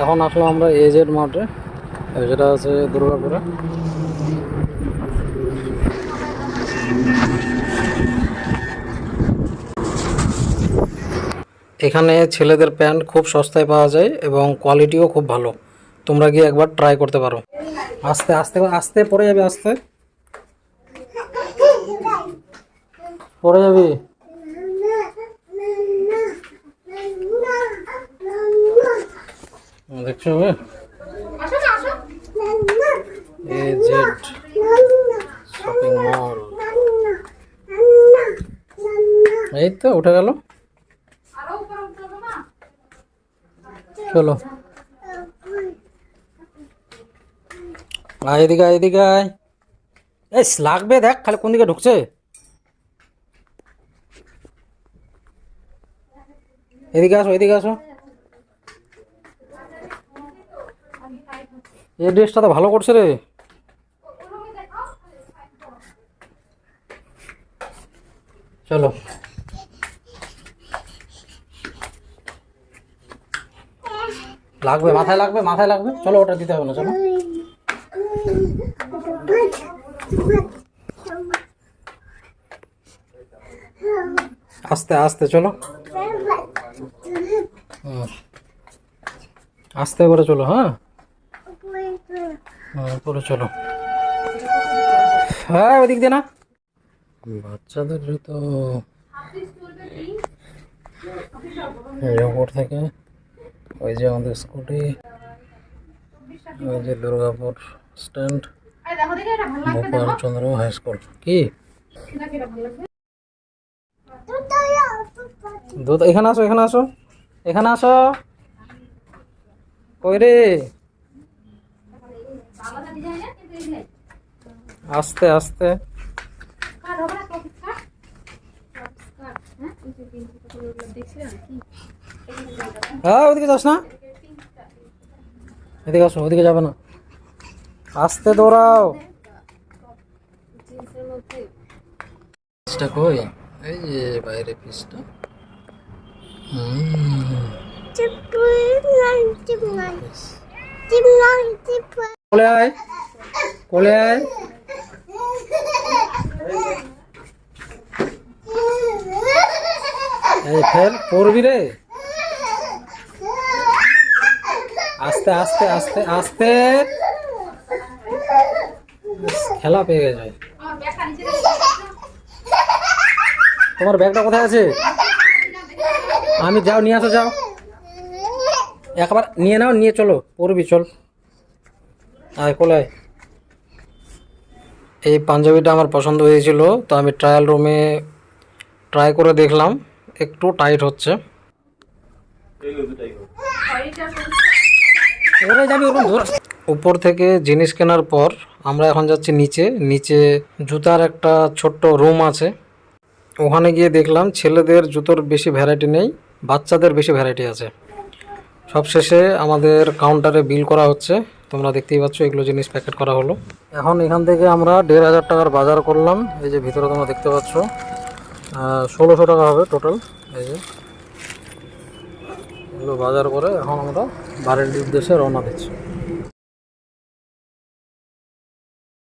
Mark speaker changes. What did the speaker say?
Speaker 1: এখন আসলাম আমরা এজেড মাঠে। যেটা আছে দুর্গাপুরে। এখানে ছেলেদের প্যান্ট খুব সস্তায় পাওয়া যায় এবং কোয়ালিটিও খুব ভালো। তোমরা গিয়ে একবার ট্রাই করতে পারো। আস্তে আস্তে আস্তে, পরে যাবে, আস্তে। পরে যাবি? দেখছ এজেড শপিং মল এই তো উঠে গেল। চলো। আয় এদিকে আয় এদিকে আয়। এই লাগবে দেখ খালি কোন দিকে ঢুকছে? এদিকে আসো এদিকে আসো। এই ড্রেসটা তো ভালো করছে রে। চলো। লাগবে, মাথায় লাগবে মাথায় লাগবে। চলো, ওটা দিতে হবে না, চলো। আস্তে আস্তে, চলো। আস্তে করে চলো হ্যাঁ। হ্যাঁ করে চলো। হ্যাঁ ওদিক দিয়ে না। বাচ্চাদের জুতো এয়ারপোর্ট থেকে, ওই যে আমাদের স্কুটি, ওই যে Durgapur stand Gopal Chandra high school. কি? এখানে আসো এখানে আসো। এখানে আসো। কই রে? আস্তে আস্তে। হ্যাঁ? ওদিকে যাস না। এদিকে আসো ওদিকে যাবে না। আস্তে দৌড়াও। পিসটা কই? এই যে বাইরে পিসটা। কোলে আয় কোলে আয়। ফের পড়বি রে। আস্তে আস্তে আস্তে আস্তে। খেলা পেয়ে গেছে তোমার ব্যাগটা কোথায় আছে? আমি যাও, নিয়ে আসো, যাও। একবার নিয়ে নাও, নিয়ে চলো পড়বি চল। আয়, কোলে আয়। এই পাঞ্জাবিটা আমার পছন্দ হয়েছিল, তো আমি ট্রায়াল রুমে ট্রাই করে দেখলাম, একটু টাইট হচ্ছে। উপর থেকে জিনিস কেনার পর আমরা এখন যাচ্ছি নিচে নিচে জুতার একটা ছোট্ট রুম আছে। ওখানে গিয়ে দেখলাম ছেলেদের জুতোর বেশি ভ্যারাইটি নেই, বাচ্চাদের বেশি ভ্যারাইটি আছে। সবশেষে আমাদের কাউন্টারে বিল করা হচ্ছে। তোমরা দেখতেই পাচ্ছ, এগুলো জিনিস প্যাকেট করা হলো। এখন এখান থেকে আমরা দেড় হাজার টাকার বাজার করলাম। এই যে ভিতরে তোমরা দেখতে পাচ্ছ ষোলোশো টাকা হবে টোটাল এই যে, এগুলো বাজার করে এখন আমরা বাড়ির উদ্দেশ্যে রওনা দিচ্ছি।